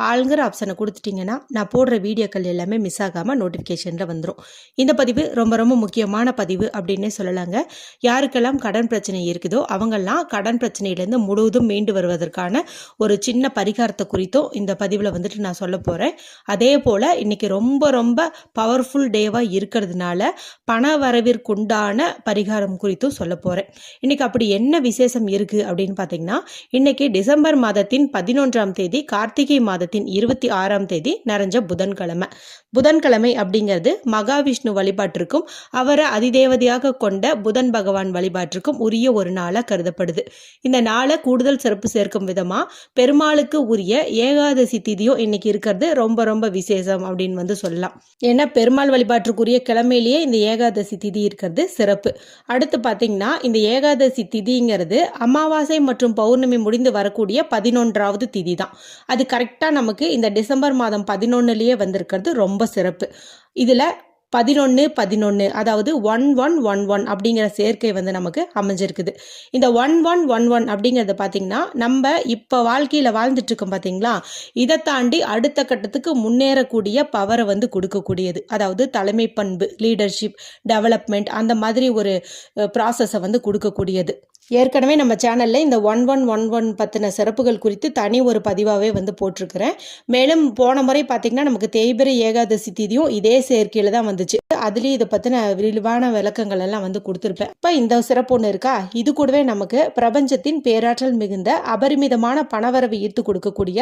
ஆளுங்கிற ஆப்ஷனை கொடுத்துட்டிங்கன்னா நான் போடுற வீடியோக்கள் எல்லாமே மிஸ் ஆகாமல் நோட்டிஃபிகேஷனில் வந்துடும் இந்த பதிவு ரொம்ப ரொம்ப முக்கியமான பதிவு அப்படின்னே சொல்லலாங்க. யாருக்கெல்லாம் கடன் பிரச்சனை இருக்குதோ அவங்கெல்லாம் கடன் பிரச்சனையிலேருந்து முழுவதும் மீண்டு வருவதற்கான ஒரு சின்ன பரிகாரத்தை குறித்தும் இந்த பதிவில் வந்துட்டு நான் சொல்ல போகிறேன் அதே போல் இன்றைக்கி ரொம்ப ரொம்ப பவர்ஃபுல் டேவாக இருக்கிறதுனால பண வரவிற்குண்டான பரிகாரம் குறித்தும் சொல்ல போகிறேன் இன்றைக்கி அப்படி என்ன விசேஷம் இருக்குது அப்படின்னு பார்த்தீங்கன்னா இன்றைக்கி டிசம்பர் மாதத்தின் பதினொன்றாம் தேதி கார்த்திகை மாதத்தின் மாதத்தின் இருபத்தி ஆறாம் தேதி நிறைஞ்ச புதன்கிழமை. புதன்கிழமை அப்படிங்கிறது மகாவிஷ்ணு வழிபாட்டிற்கும் அவரை அதிதேவதையாக கொண்ட புதன் பகவான் வழிபாட்டிற்கும் உரிய ஒரு நாளாக கருதப்படுது. இந்த நாளை கூடுதல் சிறப்பு சேர்க்கும் விதமாக பெருமாளுக்கு உரிய ஏகாதசி திதியும் இன்னைக்கு இருக்கிறது. ரொம்ப ரொம்ப விசேஷம் அப்படின்னு வந்து சொல்லலாம். ஏன்னா பெருமாள் வழிபாட்டிற்குரிய கிழமையிலேயே இந்த ஏகாதசி திதி இருக்கிறது சிறப்பு. அடுத்து பார்த்தீங்கன்னா இந்த ஏகாதசி திதிங்கிறது அமாவாசை மற்றும் பௌர்ணமி முடிந்து வரக்கூடிய பதினொன்றாவது திதி தான். அது கரெக்டாக நமக்கு இந்த டிசம்பர் மாதம் பதினொன்னுலேயே வந்திருக்கிறது ரொம்ப சிறப்பு. இதில் பதினொன்று பதினொன்று அதாவது ஒன் ஒன் ஒன் ஒன் அப்படிங்கிற சேர்க்கை வந்து நமக்கு அமைஞ்சிருக்குது. இந்த ஒன் ஒன் ஒன் ஒன் அப்படிங்கிறத பார்த்திங்கன்னா நம்ம இப்போ வாழ்க்கையில் வாழ்ந்துட்டுருக்கோம் பார்த்திங்களா பார்த்தீங்களா இதை தாண்டி அடுத்த கட்டத்துக்கு முன்னேறக்கூடிய பவரை வந்து கொடுக்கக்கூடியது. அதாவது தலைமை பண்பு லீடர்ஷிப் டெவலப்மெண்ட் அந்த மாதிரி ஒரு ப்ராசஸை வந்து கொடுக்கக்கூடியது. ஏற்கனவே நம்ம சேனலில் இந்த ஒன் ஒன் ஒன் ஒன் பற்றின சிறப்புகள் குறித்து தனி ஒரு பதிவாகவே வந்து போட்டிருக்கிறேன். மேலும் போன முறை பார்த்திங்கன்னா நமக்கு தேய்பிரை ஏகாதசி திதியும் இதே சேர்க்கையில் தான் வந்துச்சு. அதுலேயும் இதை பற்றின விரிவான விளக்கங்கள் எல்லாம் வந்து கொடுத்துருப்பேன். இப்போ இந்த சிறப்பு ஒன்று இருக்கா? இது கூடவே நமக்கு பிரபஞ்சத்தின் பேராற்றல் மிகுந்த அபரிமிதமான பணவரவு ஈர்த்து கொடுக்கக்கூடிய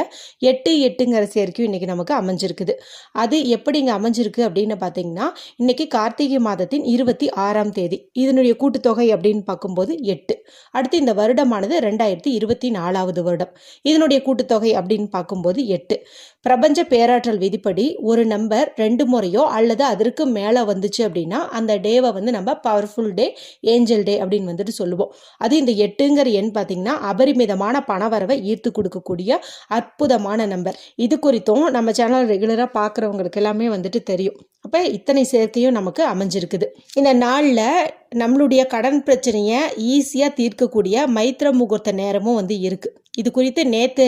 எட்டு எட்டுங்கிற சேர்க்கையும் இன்றைக்கி நமக்கு அமைஞ்சிருக்குது. அது எப்படி இங்கே அமைஞ்சிருக்கு அப்படின்னு பார்த்தீங்கன்னா இன்றைக்கி கார்த்திகை மாதத்தின் இருபத்தி ஆறாம் தேதி. இதனுடைய கூட்டுத்தொகை அப்படின்னு பார்க்கும்போது எட்டு. அடுத்து இந்த வருடமானது ரெண்டாயிரத்தி இருபத்தி நாலாவது வருடம். இதனுடைய கூட்டுத்தொகை அப்படின்னு பார்க்கும்போது எட்டு. பிரபஞ்ச பேராற்றல் விதிப்படி ஒரு நம்பர் ரெண்டு முறையோ அல்லது அதற்கு மேலே வந்துச்சு அப்படின்னா அந்த டேவை வந்து நம்ம பவர்ஃபுல் டே ஏஞ்சல் டே அப்படின்னு வந்துட்டு சொல்லுவோம். அது இந்த எட்டுங்கிற எண் பார்த்தீங்கன்னா அபரிமிதமான பணவரவை ஈர்த்து கொடுக்கக்கூடிய அற்புதமான நம்பர் இது குறித்தும் நம்ம சேனல் ரெகுலராக பார்க்குறவங்களுக்கு எல்லாமே வந்துட்டு தெரியும். அப்போ இத்தனை சேர்க்கையும் நமக்கு அமைஞ்சிருக்குது. இந்த நாளில் நம்மளுடைய கடன் பிரச்சனையை ஈஸியாக தீர்க்கக்கூடிய மைத்திர முகூர்த்த நேரமும் வந்து இருக்குது இது குறித்து நேற்று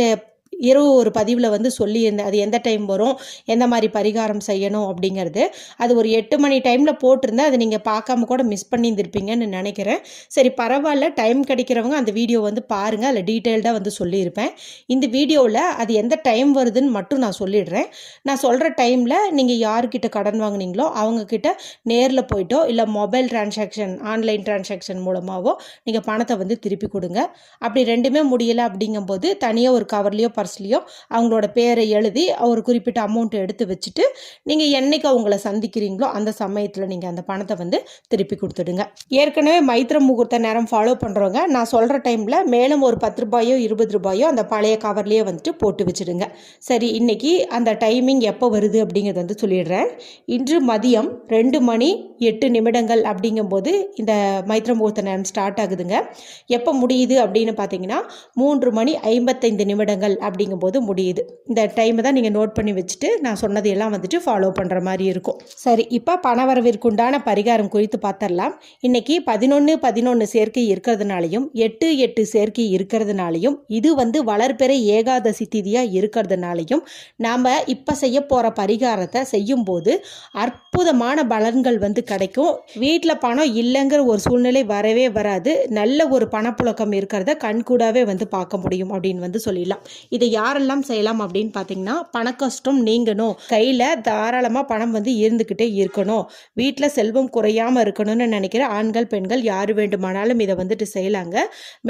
இரவு ஒரு பதிவில் வந்து சொல்லியிருந்தேன். அது எந்த டைம் வரும்? எந்த மாதிரி பரிகாரம் செய்யணும்? அப்படிங்கிறது. அது ஒரு எட்டு மணி டைமில் போட்டிருந்தேன். அதை நீங்கள் பார்க்காம கூட மிஸ் பண்ணியிருந்திருப்பீங்கன்னு நினைக்கிறேன். சரி பரவாயில்ல. டைம் கிடைக்கிறவங்க அந்த வீடியோ வந்து பாருங்கள் அதில் டீட்டெயில்டாக வந்து சொல்லியிருப்பேன். இந்த வீடியோவில் அது எந்த டைம் வருதுன்னு மட்டும் நான் சொல்லிடுறேன். நான் சொல்கிற டைமில் நீங்கள் யார்கிட்ட கடன் வாங்குனீங்களோ அவங்கக்கிட்ட நேரில் போயிட்டோ இல்லை மொபைல் டிரான்சாக்ஷன் ஆன்லைன் டிரான்சாக்ஷன் மூலமாகவோ நீங்கள் பணத்தை வந்து திருப்பி கொடுங்க. அப்படி ரெண்டுமே முடியலை அப்படிங்கும்போது தனியாக ஒரு கவர்லேயோ பர்ஸ்லேயோ அவங்களோட பேரை எழுதி ஒரு குறிப்பிட்ட அமௌண்ட்டை எடுத்து வச்சுட்டு நீங்கள் என்னைக்கு அவங்கள சந்திக்கிறீங்களோ அந்த சமயத்தில் நீங்கள் அந்த பணத்தை வந்து திருப்பி கொடுத்துடுங்க. ஏற்கனவே மைத்திர முகூர்த்த நேரம் ஃபாலோ பண்ணுறவங்க நான் சொல்கிற டைமில் மேலும் ஒரு பத்து ரூபாயோ இருபது ரூபாயோ அந்த பழைய கவர்லேயே வந்துட்டு போட்டு வச்சுடுங்க. சரி இன்னைக்கு அந்த டைமிங் எப்போ வருது அப்படிங்கிறத வந்து சொல்லிடுறேன். இன்று மதியம் ரெண்டு மணி எட்டு நிமிடங்கள் அப்படிங்கும்போது இந்த மைத்திர முகூர்த்த நேரம் ஸ்டார்ட் ஆகுதுங்க. எப்போ முடியுது அப்படின்னு பார்த்தீங்கன்னா மூன்று மணி ஐம்பத்தைந்து நிமிடங்கள் அப்படி அப்படிங்கும்போது முடியுது. இந்த டைமை தான் நீங்கள் நோட் பண்ணி வச்சுட்டு நான் சொன்னது எல்லாம் வந்துட்டு ஃபாலோ பண்ணுற மாதிரி இருக்கும். சரி இப்போ பண வரவிற்குண்டான பரிகாரம் குறித்து பார்த்தரலாம் இன்னைக்கு பதினொன்று பதினொன்று சேர்க்கை இருக்கிறதுனாலையும் எட்டு எட்டு சேர்க்கை இருக்கிறதுனாலையும் இது வந்து வளர்பெற ஏகாதசி திதியாக இருக்கிறதுனாலையும் நாம் இப்போ செய்ய போகிற பரிகாரத்தை செய்யும்போது அற்புதமான பலன்கள் வந்து கிடைக்கும். வீட்டில் பணம் இல்லைங்கிற ஒரு சூழ்நிலை வரவே வராது. நல்ல ஒரு பணப்புழக்கம் இருக்கிறத கண்கூடாவே வந்து பார்க்க முடியும் அப்படின்னு வந்து சொல்லிடலாம். இதை யாரெல்லாம் செய்யலாம் அப்படின்னு பார்த்தீங்கன்னா பணக்கஷ்டம் நீங்கணும். கையில் தாராளமாக பணம் வந்து இருந்துக்கிட்டே இருக்கணும். வீட்டில் செல்வம் குறையாமல் இருக்கணும்னு நினைக்கிற ஆண்கள் பெண்கள் யார் வேண்டுமானாலும் இதை வந்துட்டு செய்யலாங்க.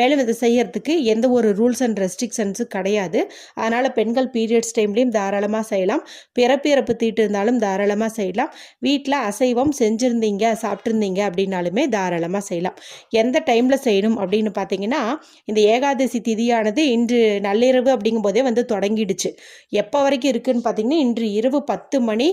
மேலும் இதை செய்யறதுக்கு எந்த ஒரு ரூல்ஸ் அண்ட் ரெஸ்ட்ரிக்ஷன்ஸும் கிடையாது. அதனால் பெண்கள் பீரியட்ஸ் டைம்லேயும் தாராளமாக செய்யலாம். பிறப்பிறப்பு தீட்டு இருந்தாலும் தாராளமாக செய்யலாம். வீட்டில் அசைவம் செஞ்சுருந்தீங்க சாப்பிட்ருந்தீங்க அப்படின்னாலுமே தாராளமாக செய்யலாம். எந்த டைமில் செய்யணும் அப்படின்னு பார்த்தீங்கன்னா இந்த ஏகாதசி திதியானது இன்று நள்ளிரவு அப்படிங்கும்போதே வந்து தொடங்கிடுச்சு. எப்போ வரைக்கும் இருக்குன்னு பார்த்தீங்கன்னா இன்று இரவு பத்து மணி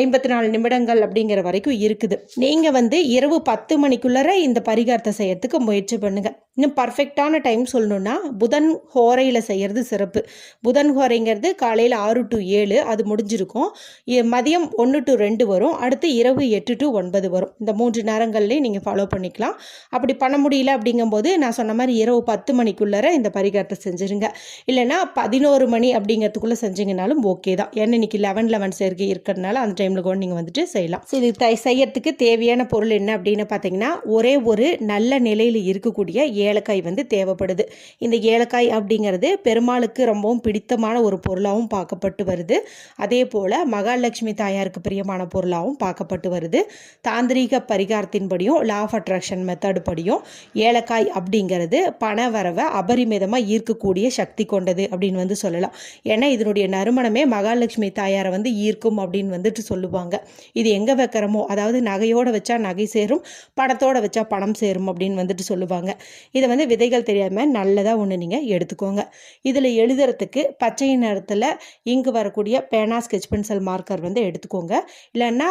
ஐம்பத்தி நாலு நிமிடங்கள் அப்படிங்கிற வரைக்கும் இருக்குது. நீங்கள் வந்து இரவு பத்து மணிக்குள்ளே இந்த பரிகாரத்தை செய்யறதுக்கு முயற்சி பண்ணுங்கள் இன்னும் பர்ஃபெக்டான டைம் சொல்லணுன்னா புதன் ஹோரையில் செய்கிறது சிறப்பு. புதன் ஹோரைங்கிறது காலையில் ஆறு டு ஏழு அது முடிஞ்சிருக்கும். மதியம் ஒன்று டு ரெண்டு வரும். அடுத்து இரவு எட்டு டு ஒன்பது வரும். இந்த மூன்று நேரங்கள்லேயும் நீங்கள் ஃபாலோ பண்ணிக்கலாம். அப்படி பண்ண முடியல அப்படிங்கும்போது நான் சொன்ன மாதிரி இரவு பத்து மணிக்குள்ளார இந்த பரிகாரத்தை செஞ்சுருங்க. இல்லைன்னா பதினோரு மணி அப்படிங்கிறதுக்குள்ளே செஞ்சீங்கனாலும் ஓகே தான். ஏன்னா இன்னைக்கு லெவன் லெவன் சேர்க்கை இருக்கிறதுனால அந்த டைமில் கூட நீங்கள் வந்துட்டு செய்யலாம். இது தை- செய்யறதுக்கு தேவையான பொருள் என்ன அப்படின்னு பார்த்தீங்கன்னா ஒரே ஒரு நல்ல நிலையில் இருக்கக்கூடிய ஏலக்காய் வந்து தேவைப்படுது. இந்த ஏலக்காய் அப்படிங்கிறது பெருமாளுக்கு ரொம்பவும் பிடித்தமான ஒரு பொருளாகவும் பார்க்கப்பட்டு வருது. அதே போல் மகாலட்சுமி தாயாருக்கு பிரியமான பொருளாகவும் பார்க்கப்பட்டு வருது. தாந்திரீக பரிகாரத்தின்படியும் லா ஆஃப் அட்ராக்ஷன் மெத்தட் படியும் ஏலக்காய் அப்படிங்கிறது பண வரவை அபரிமிதமாக ஈர்க்கக்கூடிய சக்தி கொண்டது அப்படின்னு வந்து சொல்லலாம். ஏன்னா இதனுடைய நறுமணமே மகாலட்சுமி தாயாரை வந்து ஈர்க்கும் அப்படின்னு வந்துட்டு சொல்லுவாங்க. இது எங்கே வைக்கிறோமோ அதாவது நகையோடு வச்சா நகை சேரும் பணத்தோடு வச்சா பணம் சேரும் அப்படின்னு வந்துட்டு சொல்லுவாங்க. இதை வந்து விதைகள் தெரியாமல் நல்லதாக ஒன்று நீங்கள் எடுத்துக்கோங்க. இதில் எழுதுறதுக்கு பச்சை நிறத்தில் இங்கு வரக்கூடிய பேனா ஸ்கெச் பென்சில் மார்க்கர் வந்து எடுத்துக்கோங்க. இல்லைன்னா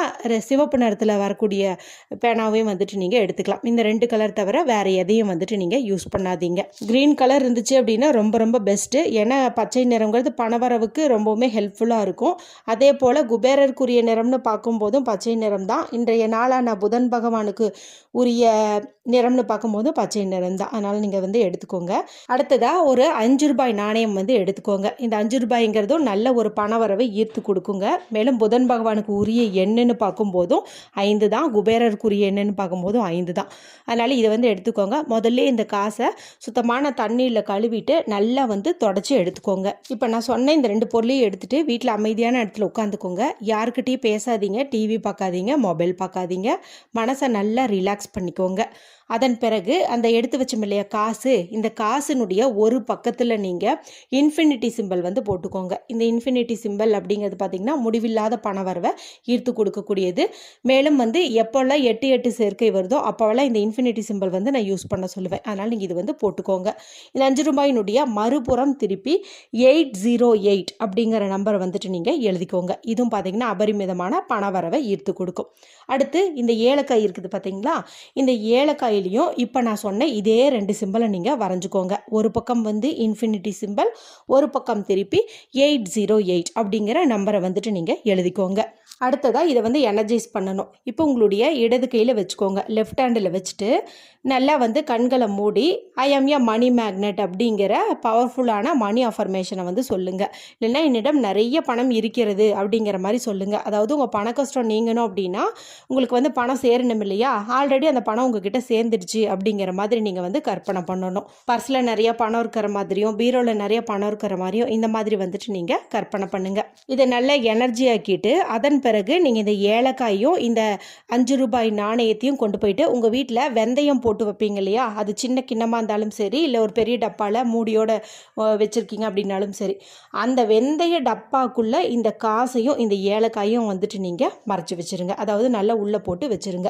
சிவப்பு நிறத்தில் வரக்கூடிய பேனாவையும் வந்துட்டு நீங்கள் எடுத்துக்கலாம். இந்த ரெண்டு கலர் தவிர வேறு எதையும் வந்துட்டு நீங்கள் யூஸ் பண்ணாதீங்க. க்ரீன் கலர் இருந்துச்சு அப்படின்னா ரொம்ப ரொம்ப பெஸ்ட்டு ஏன்னா பச்சை நிறங்கிறது பணவரவுக்கு ரொம்பவுமே ஹெல்ப்ஃபுல்லாக இருக்கும். அதே போல் குபேரருக்குரிய நிறம்னு பார்க்கும்போதும் பச்சை நிறம் தான் இன்றைய நாளான புதன் பகவானுக்கு உரிய நிறம்னு பார்க்கும்போது பச்சை நிறம் தான் அதனால் நீங்கள் வந்து எடுத்துக்கோங்க. அடுத்ததாக ஒரு அஞ்சு ரூபாய் நாணயம் வந்து எடுத்துக்கோங்க. இந்த அஞ்சு ரூபாய்ங்கிறதும் நல்ல ஒரு பணவரவை ஈர்த்து கொடுக்குங்க. மேலும் புதன் பகவானுக்கு உரிய எண்ணுன்னு பார்க்கும்போதும் ஐந்து தான். குபேரருக்குரிய எண்ணுன்னு பார்க்கும்போதும் ஐந்து தான். அதனால் இதை வந்து எடுத்துக்கோங்க. முதல்ல இந்த காசை சுத்தமான தண்ணியில் கழுவிட்டு நல்லா வந்து தொடச்சி எடுத்துக்கோங்க. இப்போ நான் சொன்ன இந்த ரெண்டு பொருளையும் எடுத்துகிட்டு வீட்டில் அமைதியான இடத்துல உட்காந்துக்கோங்க. யாருக்கிட்டையும் பேசாதீங்க. டிவி பார்க்காதீங்க. மொபைல் பார்க்காதீங்க. மனசை நல்லா ரிலாக்ஸ் பண்ணிக்கோங்க. அதன் பிறகு அந்த எடுத்து வச்ச இல்லையா? காசு. இந்த காசினுடைய ஒரு பக்கத்தில் நீங்கள் இன்ஃபினிட்டி சிம்பல் வந்து போட்டுக்கோங்க. இந்த இன்ஃபினிட்டி சிம்பல் அப்படிங்கிறது பார்த்திங்கன்னா முடிவில்லாத பண வரவை ஈர்த்து கொடுக்கக்கூடியது. மேலும் வந்து எப்போல்லாம் எட்டு எட்டு சேர்க்கை வருதோ அப்போவெல்லாம் இந்த இன்ஃபினிட்டி சிம்பிள் வந்து நான் யூஸ் பண்ண சொல்லுவேன். அதனால் நீங்கள் இது வந்து போட்டுக்கோங்க. இந்த அஞ்சு ரூபாயினுடைய மறுபுறம் திருப்பி எயிட் ஜீரோ எயிட் அப்படிங்கிற நம்பரை வந்துட்டு நீங்கள் எழுதிக்கோங்க. இதுவும் பார்த்தீங்கன்னா அபரிமிதமான பண வரவை ஈர்த்து கொடுக்கும். அடுத்து இந்த ஏலக்காய் இருக்குது பார்த்தீங்களா இந்த ஏலக்காயிலையும் இப்போ நான் சொன்ன இதே ரெண்டு சிம்பிளை நீங்கள் வரைஞ்சிக்கோங்க. ஒரு பக்கம் வந்து இன்ஃபினிட்டி சிம்பல் ஒரு பக்கம் திருப்பி எயிட் ஜீரோ எயிட் அப்படிங்கிற நம்பரை வந்துட்டு நீங்கள் எழுதிக்கோங்க. அடுத்ததாக இதை வந்து எனர்ஜைஸ் பண்ணணும். இப்போ உங்களுடைய இடது கையில் வச்சுக்கோங்க. லெஃப்ட் ஹேண்டில் வச்சுட்டு நல்லா வந்து கண்களை மூடி I M A money magnet அப்படிங்கிற பவர்ஃபுல்லான மணி அஃபர்மேஷனை வந்து சொல்லுங்கள் இல்லைன்னா என்னிடம் நிறைய பணம் இருக்கிறது அப்படிங்கிற மாதிரி சொல்லுங்கள் அதாவது உங்கள் பண கஷ்டம் நீங்கணும் அப்படின்னா உங்களுக்கு வந்து பணம் சேரணும் இல்லையா? ஆல்ரெடி அந்த பணம் உங்ககிட்ட சேர்ந்துடுச்சு அப்படிங்கிற மாதிரி நீங்கள் வந்து கற்பனை பண்ணணும். பர்ஸில் நிறைய பணம் இருக்கிற மாதிரியும் பீரோவில் நிறைய பணம் இருக்கிற மாதிரியும் இந்த மாதிரி வந்துட்டு நீங்கள் கற்பனை பண்ணுங்கள் இதை நல்லா எனர்ஜி ஆக்கிட்டு அதன் பிறகு நீங்கள் இந்த ஏலக்காயும் இந்த அஞ்சு ரூபாய் நாணயத்தையும் கொண்டு போயிட்டு உங்கள் வீட்டில் வெந்தயம் போட்டு வைப்பீங்க இல்லையா? அது சின்ன கிண்ணமாக இருந்தாலும் சரி இல்லை ஒரு பெரிய டப்பாவில் மூடியோட வச்சுருக்கீங்க அப்படின்னாலும் சரி அந்த வெந்தய டப்பாக்குள்ளே இந்த காசையும் இந்த ஏலக்காயும் வந்துட்டு நீங்கள் மறைச்சி வச்சிருங்க. அதாவது நல்லா உள்ளே போட்டு வச்சிருங்க.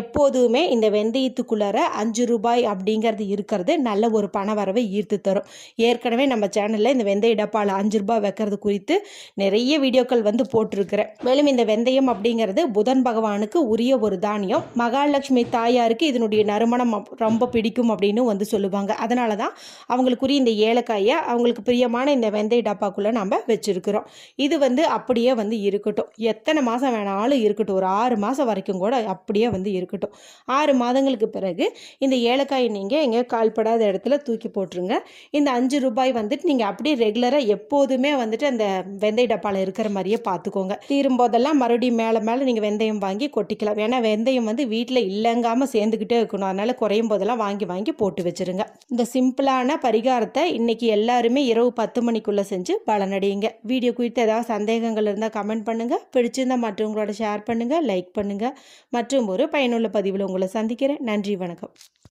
எப்போதுமே இந்த வெந்தயத்துக்குள்ளார அஞ்சு ரூபாய் அப்படிங்கிறது இருக்கிறது நல்ல ஒரு பண வரவை ஈர்த்து தரும். ஏற்கனவே நம்ம சேனலில் இந்த வெந்தய டப்பாவில் அஞ்சு ரூபாய் வைக்கிறது குறித்து நிறைய வீடியோக்கள் வந்து போட்டிருக்கிறேன். மேலும் இந்த வெந்தயம் அப்படிங்கிறது புதன் பகவானுக்கு உரிய ஒரு தானியம். மகாலட்சுமி தாயாருக்கு இதனுடைய நறுமணம் ரொம்ப பிடிக்கும் அப்படின்னு வந்து சொல்லுவாங்க. அதனால தான் அவங்களுக்குரிய இந்த ஏலக்காயை அவங்களுக்கு பிரியமான இந்த வெந்தய டப்பாக்குள்ளே நம்ம வச்சுருக்கிறோம். இது வந்து அப்படியே வந்து இருக்கட்டும். எத்தனை மாதம் வேணாலும் இருக்கட்டும். ஒரு ஆறு மாதம் வரைக்கும் கூட அப்படியே வந்து இருக்கட்டும். ஆறு மாதங்களுக்கு பிறகு இந்த ஏலக்காயை நீங்கள் எங்கே கால்படாத இடத்துல தூக்கி போட்டுருங்க. இந்த அஞ்சு ரூபாய் வந்துட்டு நீங்கள் அப்படியே ரெகுலராக எப்போதுமே வந்துட்டு அந்த வெந்தய டப்பாவில் இருக்கிற மாதிரியே பார்த்துக்கோங்க தீரும் போதெல்லாம் மறுபடியும் மேலே மேலே நீங்கள் வெந்தயம் வாங்கி கொட்டிக்கலாம். ஏன்னா வெந்தயம் வந்து வீட்டில் இல்லைங்காமல் சேர்ந்துக்கிட்டே இருக்கணும். அதனால் குறையும் போதெல்லாம் வாங்கி வாங்கி போட்டு வச்சுருங்க. இந்த சிம்பிளான பரிகாரத்தை இன்றைக்கி எல்லாருமே இரவு பத்து மணிக்குள்ளே செஞ்சு பலனடையுங்க. வீடியோ குறித்து ஏதாவது சந்தேகங்கள் இருந்தால் கமெண்ட் பண்ணுங்கள் பிடிச்சிருந்தா மற்றவங்களோட ஷேர் பண்ணுங்கள் லைக் பண்ணுங்கள் மற்றும் ஒரு பயனுள்ள பதிவில் உங்களை சந்திக்கிறேன். நன்றி வணக்கம்.